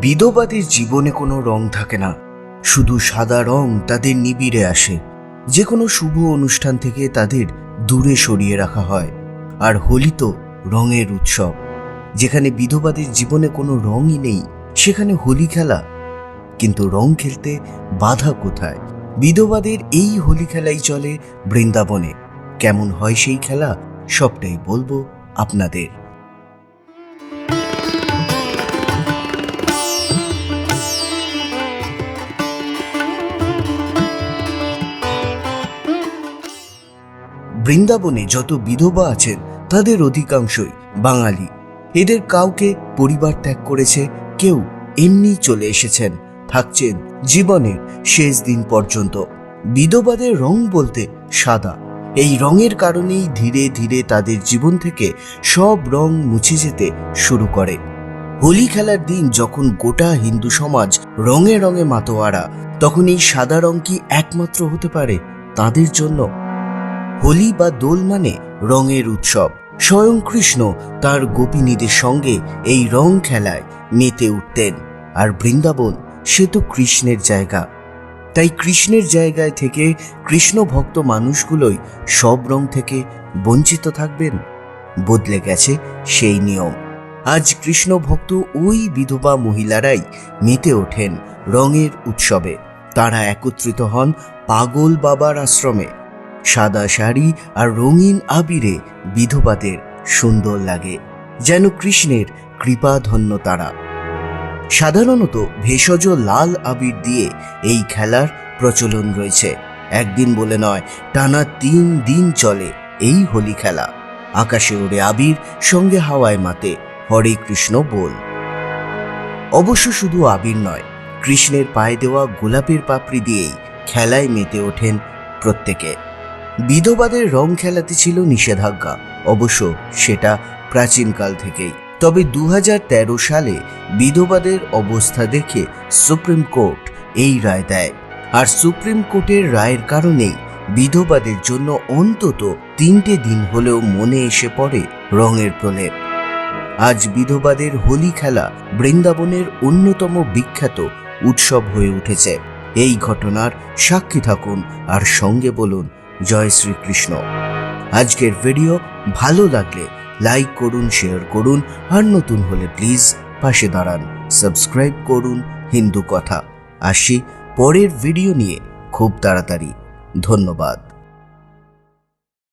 বিধবাদের জীবনে কোনো রং থাকে না। শুধু সাদা রং তাদের নিবিড়ে আসে। যে কোনো শুভ অনুষ্ঠান থেকে তাদের দূরে সরিয়ে রাখা হয়। আর হোলি তো রঙের উৎসব। যেখানে বিধবাদের জীবনে কোনো রঙই নেই, সেখানে হোলি খেলা। কিন্তু রং খেলতে বাধা কোথায়? বিধবাদের এই হোলি খেলাই চলে বৃন্দাবনে। কেমন হয় সেই খেলা? সবটাই বলব আপনাদের। বৃন্দাবনে যত বিধবা আছেন, তাদের অধিকাংশই বাঙালি। এদের কাউকে পরিবার ত্যাগ করেছে, কেউ এমনি চলে এসেছেন, থাকছেন জীবনের শেষ দিন পর্যন্ত। বিধবাদের রং বলতে সাদা। এই রঙের কারণেই ধীরে ধীরে তাদের জীবন থেকে সব রং মুছে যেতে শুরু করে। হোলি খেলার দিন যখন গোটা হিন্দু সমাজ রঙে রঙে মাতোয়ারা, তখন এই সাদা রং কি একমাত্র হতে পারে তাদের জন্য? হোলি বা দোল মানে রঙের উৎসব। স্বয়ং কৃষ্ণ তার গোপিনীদের সঙ্গে এই রং খেলায় মেতে উঠতেন। আর বৃন্দাবন, সে তো কৃষ্ণের জায়গা। তাই কৃষ্ণের জায়গায় থেকে কৃষ্ণ ভক্ত মানুষগুলোই সব রং থেকে বঞ্চিত থাকবেন। বদলে গেছে সেই নিয়ম। আজ কৃষ্ণ ভক্ত ওই বিধবা মহিলারাই মেতে ওঠেন রঙের উৎসবে। তারা একত্রিত হন পাগল বাবার আশ্রমে। সাদা শাড়ি আর রঙিন আবিরে বিধবাদের সুন্দর লাগে, যেন কৃষ্ণের কৃপাধন্য তারা। সাধারণত ভেষজ লাল আবির দিয়ে এই খেলার প্রচলন রয়েছে। একদিন বলে নয়, টানা তিন দিন চলে এই হোলি খেলা। আকাশে ওড়ে আবির, সঙ্গে হাওয়ায় মাতে হরে কৃষ্ণ বল। অবশ্য শুধু আবির নয়, কৃষ্ণের পায়ে দেওয়া গোলাপের পাপড়ি দিয়েই খেলায় মেতে ওঠেন প্রত্যেকে। বিধবাদের রং খেলাতে ছিল নিষেধাজ্ঞা। অবশ্য সেটা প্রাচীনকাল থেকেই। তবে দু হাজার তেরো সালে বিধবাদের অবস্থা দেখে সুপ্রিম কোর্ট এই রায় দেয়। আর সুপ্রিম কোর্টের রায়ের কারণেই বিধবাদের জন্য অন্তত তিনটে দিন হলেও মনে এসে পড়ে রঙের প্রলেপ। আজ বিধবাদের হোলি খেলা বৃন্দাবনের অন্যতম বিখ্যাত উৎসব হয়ে উঠেছে। এই ঘটনার সাক্ষী থাকুন আর সঙ্গে বলুন জয় শ্রীকৃষ্ণ। আজকের ভিডিও ভালো লাগলে লাইক করুন শেয়ার করুন, আর নতুন হলে প্লিজ পাশে দাঁড়ান সাবস্ক্রাইব করুন, হিন্দু কথা। আসি পরের ভিডিও নিয়ে, খুব তাড়াতাড়ি। ধন্যবাদ।